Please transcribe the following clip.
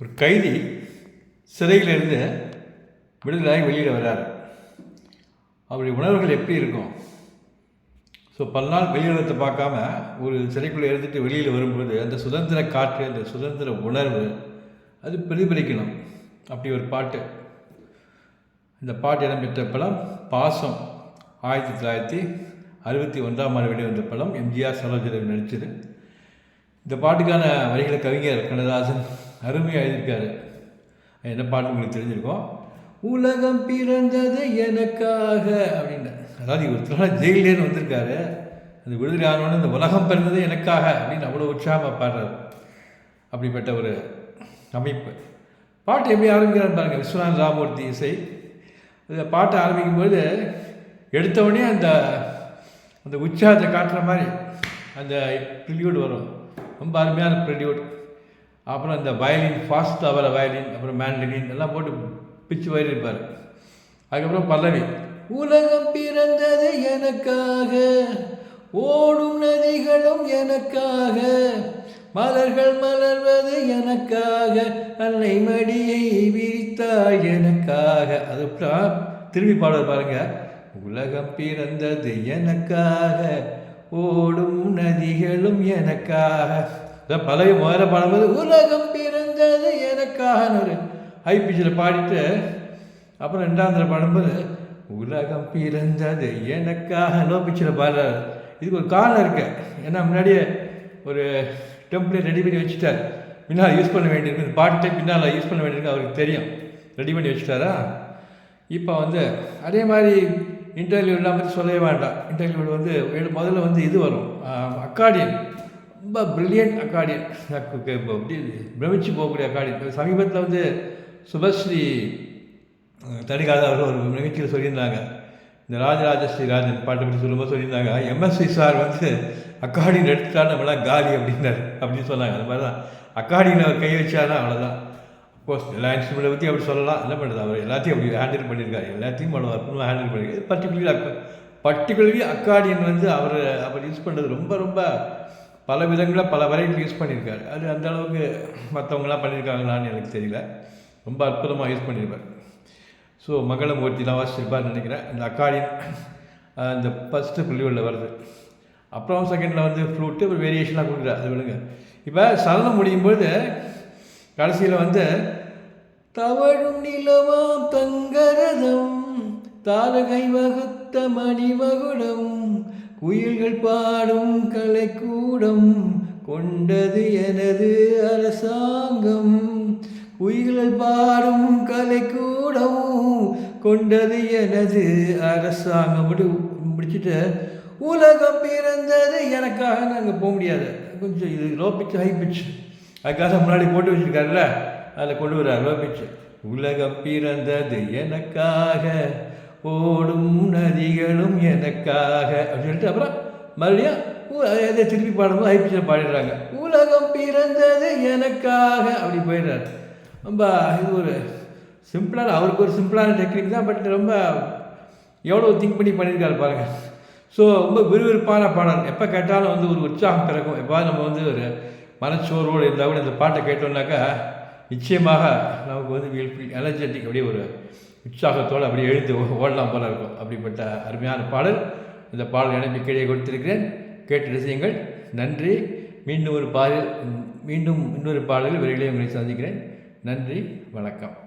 ஒரு கைதி சிறையிலிருந்து விடுதலாகி வெளியில் வர்றார். அவருடைய உணர்வுகள் எப்படி இருக்கும்? ஸோ பல நாள் வெளியுலகத்தை பார்க்காம ஒரு சிறைக்குள்ளே இருந்துட்டு வெளியில் வரும்போது அந்த சுதந்திர காற்று அந்த சுதந்திர உணர்வு அது பிரதிபலிக்கணும். அப்படி ஒரு பாட்டு. இந்த பாட்டு இடம்பெற்ற படம் பாசம். ஆயிரத்தி தொள்ளாயிரத்தி அறுபத்தி ஒன்றாம் ஆண்டு வெளிவந்த படம் எம்ஜிஆர் சரோஜதேவி நடித்தது. இந்த பாட்டுக்கான வரிகளை கவிஞர் கண்ணதாசன் அருமையாக எழுதியிருக்காரு என்ன பாட்டு உங்களுக்கு தெரிஞ்சிருக்கும்? உலகம் பிறந்தது எனக்காக அப்படின்னு அதாவது இவர் ஜெயிலேருந்து வந்திருக்காரு. அந்த விடுதலை ஆனோன்னு இந்த உலகம் பிறந்தது எனக்காக அப்படின்னு அவ்வளோ உற்சாகமாக பாடுறாரு. அப்படிப்பட்ட ஒரு அமைப்பு. பாட்டு எப்படி ஆரம்பிக்கிறான்னு பாருங்கள் விஸ்வநாத் ராமூர்த்தி இசை. இந்த பாட்டை ஆரம்பிக்கும்போது எடுத்தவொடனே அந்த அந்த உற்சாகத்தை காட்டுற மாதிரி அந்த ப்ரில்யூட் வரும். ரொம்ப அருமையான ப்ரில்யூட் அப்புறம் இந்த வயலின் ஃபாஸ்ட் வர வயலின் அப்புறம் மேண்டலின் எல்லாம் போட்டு பிச்சு வயிறிருப்பார் அதுக்கப்புறம் பல்லவி உலகம் பிறந்தது எனக்காக ஓடும் நதிகளும் எனக்காக மலர்கள் மலர்வது எனக்காக அன்னை மடியை விரித்தாள் எனக்காக. அது திரும்பி பாடுவார் பாருங்க. உலகம் பிறந்தது எனக்காக ஓடும் நதிகளும் எனக்காக பழைய முதல்ல பாடும்போது உலகம் பிறந்தது எனக்காகன்னு ஒரு ஹை பிச்சில் பாடிட்டு அப்புறம் ரெண்டாம் பாடும்போது உலகம் பிறந்தது எனக்காக லோ பிச்சில் பாடுறாரு. இதுக்கு ஒரு காரணம் இருக்கு. ஏன்னா முன்னாடியே ஒரு டெம்ப்ளேட் ரெடி பண்ணி வச்சுட்டார். பின்னால் யூஸ் பண்ண வேண்டியிருக்கு. இந்த பாட்டை பின்னால் யூஸ் பண்ண வேண்டியிருக்கு. அவருக்கு தெரியும். ரெடி பண்ணி வச்சுட்டாரா? இப்போ வந்து அதே மாதிரி இன்டர்வியூ இல்லாமல் சொல்லவே வேண்டாம். இன்டர்வியூ வந்து முதல்ல வந்து இது வரும். அக்காடியன் ரொம்ப பிரில்லியன்ட் அக்காடியன் அப்படி பிரமிச்சு போகக்கூடிய அக்காடியன் சமீபத்தில் வந்து சுபஸ்ரீ தனிகாத அவர்கள் ஒரு நிகழ்ச்சியில் சொல்லியிருந்தாங்க. இந்த ராஜராஜ ஸ்ரீராஜன் பாட்டை பற்றி சொல்லும்போது சொல்லியிருந்தாங்க எம்எஸ்சி சார் வந்து அக்காடியன் எடுத்துட்டா நம்மளாம் காலி அப்படின்னாரு. அப்படின்னு சொன்னாங்க. அந்த மாதிரி தான் அக்காடியன் அவர் கை வச்சாருன்னா அவ்வளோதான் கோர்ஸ் எல்லா இன்ஸ்ட்ருமெண்ட்டை பற்றி அப்படி சொல்லலாம். என்ன பண்ணுறது அவர் எல்லாத்தையும் அப்படி ஹேண்டில் பண்ணியிருக்காரு. எல்லாத்தையும் பண்ணுவார் அற்புதமாக ஹேண்டில் பண்ணியிருக்காரு. பர்டிகுலர்லி அக்கா பர்டிகுலர்லி அக்காடியன் வந்து அவர் அவர் யூஸ் பண்ணுறது ரொம்ப ரொம்ப பல விதங்களில் பல வரையில் யூஸ் பண்ணியிருக்காரு. அது அந்த அளவுக்கு மற்றவங்களாம் பண்ணியிருக்காங்களான்னு எனக்கு தெரியல. ரொம்ப அற்புதமாக யூஸ் பண்ணியிருப்பார். ஸோ மங்களமூர்த்திலாம் வாசிச்சிருப்பார்னு நினைக்கிறேன். இந்த அக்காடியன் அந்த இந்த ஃபஸ்ட்டு புள்ளிகளில் வருது. அப்புறம் செகண்டில் வந்து ஃப்ளூட்டு ஒரு வேரியேஷனாக கொடுக்குறாரு. அது விழுங்க இப்போ சலனம் முடியும் பொழுது கடைசியில் வந்து தவழும் நிலவாம் தங்கரதம் தாரகை வகுத்த மணிமகுடம் குயில்கள் பாடும் கலைக்கூடம் கொண்டது எனது அரசாங்கம். குயில்கள் பாடும் கலைக்கூடம் கொண்டது எனது அரசாங்கம். அப்படி முடிச்சுட்டு உலகம் பிறந்தது எனக்காக நாங்கள் போக முடியாது. கொஞ்சம் இது லோ பிச் ஹை பிச் அதுக்காக முன்னாடி போட்டு வச்சுருக்காருல்ல அதில் கொண்டு வர்றார் லோ பிச் உலகம் பிறந்தது எனக்காக ஓடும் நதிகளும் எனக்காக அப்படின்னு சொல்லிட்டு அப்புறம் மறுபடியும் அதை திருப்பி பாடும்போது ஹை பாடிடுறாங்க. உலகம் பிறந்தது எனக்காக அப்படி போயிடுறாரு. ரொம்ப இது ஒரு சிம்பிளான அவருக்கு ஒரு சிம்பிளான டெக்னிக் தான் பட் ரொம்ப எவ்வளோ திங்க் பண்ணி பண்ணியிருக்காரு பாருங்கள் ஸோ ரொம்ப விறுவிறுப்பான பாடல். எப்போ கேட்டாலும் வந்து ஒரு உற்சாகம் பிறக்கும். எப்போது நம்ம வந்து ஒரு மனச்சோர்வோடு இருந்தால் கூட இந்த பாட்டை கேட்டோம்னாக்கா நிச்சயமாக நமக்கு வந்து வீல் ஃபீல் எனர்ஜெட்டிக் அப்படியே ஒரு உற்சாகத்தோடு அப்படியே எழுந்து ஓடலாம் போல இருக்கும். அப்படிப்பட்ட அருமையான பாடல். இந்த பாடல் எனக்கு கீழே கொடுத்திருக்கிறேன். கேட்டு ரசியுங்கள் நன்றி. மீண்டும் ஒரு பாடல் மீண்டும் இன்னொரு பாடலில் விரைவிலே உங்களை சந்திக்கிறேன். நன்றி வணக்கம்.